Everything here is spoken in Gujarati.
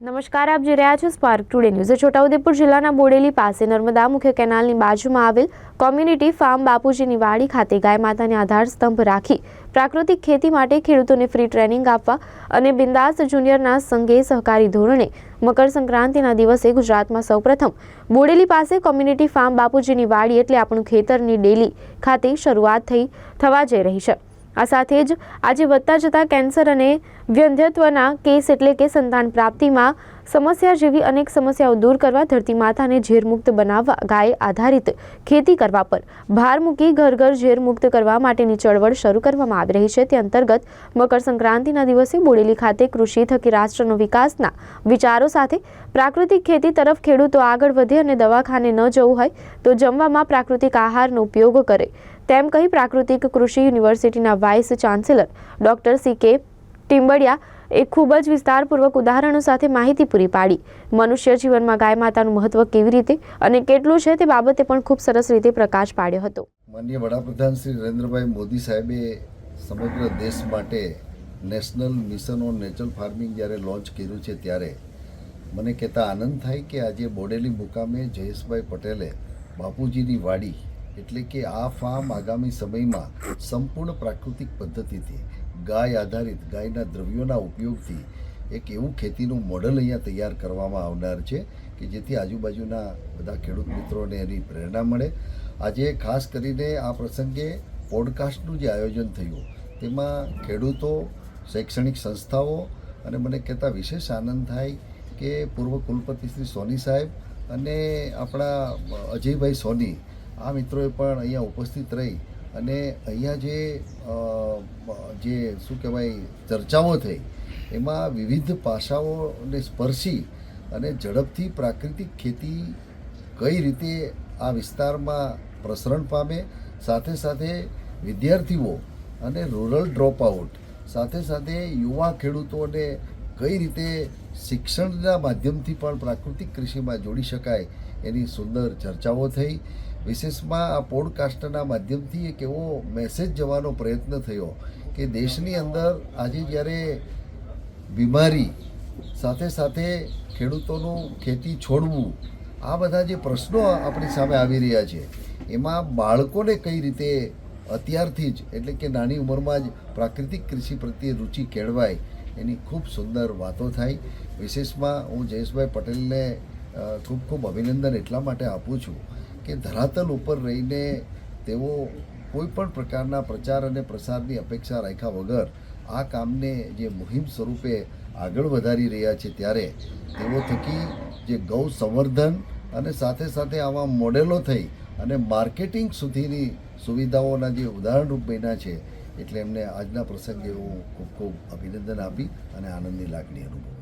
નમસ્કાર, આપ જોઈ રહ્યા છો સ્પાર્ક ટુડે ન્યૂઝ છોટાઉદેપુર જિલ્લાના બોડેલી પાસે નર્મદા મુખ્ય કેનાલની બાજુમાં આવેલ કોમ્યુનિટી ફાર્મ બાપુજીની વાડી ખાતે ગાય માતાને આધાર સ્તંભ રાખી પ્રાકૃતિક ખેતી માટે ખેડૂતોને ફ્રી ટ્રેનિંગ આપવા અને બિંદાસ જુનિયરના સંઘે સહકારી ધોરણે મકર સંક્રાંતિના દિવસે ગુજરાતમાં સૌપ્રથમ બોડેલી પાસે કોમ્યુનિટી ફાર્મ બાપુજીની વાડી એટલે આપણું ખેતરની ડેલી ખાતે શરૂઆત થઈ, થવા જઈ રહી છે. આ સાથે જ આજે વધતા જતા કેન્સર અને વ્યંધ્યત્વના કેસ એટલે કે સંતાન પ્રાપ્તિમાં સમસ્યા જેવી અનેક સમસ્યાઓ દૂર કરવા ધરતી માતાને ઝેરમુક્ત બનાવવા ગાય આધારિત ખેતી કરવા પર ભાર મૂકી ઘર ઘર ઝેરમુક્ત કરવા માટેની ચળવળ શરૂ કરવામાં આવી રહી છે. તે અંતર્ગત મકર સંક્રાંતિના દિવસે બોડેલી ખાતે કૃષિ થકી રાષ્ટ્રનો વિકાસના વિચારો સાથે પ્રાકૃતિક ખેતી તરફ ખેડૂતો આગળ વધે અને દવાખાને ન જવું હોય તો જમવામાં પ્રાકૃતિક આહારનો ઉપયોગ કરે. તેમ કહી પ્રાકૃતિક કૃષિ યુનિવર્સિટીના વાઇસ ચાન્સેલર ડોક્ટર સી કે ટીમ્બડિયા એ ખૂબ જ વિસ્તારપૂર્વક ઉદાહરણો સાથે માહિતી પૂરી પાડી. મનુષ્ય જીવનમાં ગાય માતાનું મહત્વ કેવી રીતે અને કેટલું છે તે બાબતે પણ ખૂબ સરસ રીતે પ્રકાશ પાડ્યો હતો. માનનીય વડાપ્રધાન શ્રી નરેન્દ્રભાઈ મોદી સાહેબે સમગ્ર દેશ માટે national mission on natural farming જ્યારે લોન્ચ કર્યું છે ત્યારે મને કહેતા આનંદ થાય કે આજે બોડેલી મુકામે જયેશભાઈ પટેલે બાપુજીની વાડી એટલે કે આ ફાર્મ આગામી સમયમાં સંપૂર્ણ પ્રાકૃતિક પદ્ધતિથી, ગાય આધારિત ગાયના દ્રવ્યોના ઉપયોગથી એક એવું ખેતીનું મોડલ અહીંયા તૈયાર કરવામાં આવનાર છે કે જેથી આજુબાજુના બધા ખેડૂત મિત્રોને એની પ્રેરણા મળે. આજે ખાસ કરીને આ પ્રસંગે પોડકાસ્ટનું જે આયોજન થયું, તેમાં ખેડૂતો, શૈક્ષણિક સંસ્થાઓ અને મને કહેતા વિશેષ આનંદ થાય કે પૂર્વ કુલપતિ શ્રી સોની સાહેબ અને આપણા અજયભાઈ સોની આ મિત્રોએ પણ અહીંયા ઉપસ્થિત રહી અને અહીંયા જે જે શું કહેવાય, ચર્ચાઓ થઈ, એમાં વિવિધ પાસાઓને સ્પર્શી અને ઝડપથી પ્રાકૃતિક ખેતી કઈ રીતે આ વિસ્તારમાં પ્રસરણ પામે, સાથે સાથે વિદ્યાર્થીઓ અને રૂરલ ડ્રોપ આઉટ સાથે સાથે યુવા ખેડૂતોને કઈ રીતે શિક્ષણના માધ્યમથી પણ પ્રાકૃતિક કૃષિમાં જોડી શકાય એની સુંદર ચર્ચાઓ થઈ. વિશેષમાં આ પોડકાસ્ટના માધ્યમથી એક એવો મેસેજ જવાનો પ્રયત્ન થયો કે દેશની અંદર આજે જ્યારે બીમારી સાથે સાથે ખેડૂતોનું ખેતી છોડવું, આ બધા જે પ્રશ્નો આપણી સામે આવી રહ્યા છે, એમાં બાળકોને કઈ રીતે અત્યારથી જ, એટલે કે નાની ઉંમરમાં જ પ્રાકૃતિક કૃષિ પ્રત્યે રુચિ કેળવાય, એની ખૂબ સુંદર વાતો થાય. વિશેષમાં હું જયેશભાઈ પટેલને ખૂબ ખૂબ અભિનંદન એટલા માટે આપું છું. કે ધરાતલ ઉપર રહીને તેઓ કોઈ પણ પ્રકારના પ્રચાર અને પ્રસારની અપેક્ષા રાખ્યા વગર આ કામને જે મુહિમ સ્વરૂપે આગળ વધારી રહ્યા છે ત્યારે તેઓ થકી જે ગૌ સંવર્ધન અને સાથે સાથે આવા મોડેલો થઈ અને માર્કેટિંગ સુધીની સુવિધાઓના જે ઉદાહરણરૂપ બન્યા છે, એટલે એમને આજના પ્રસંગે હું ખૂબ ખૂબ અભિનંદન આપી અને આનંદની લાગણી અનુભવું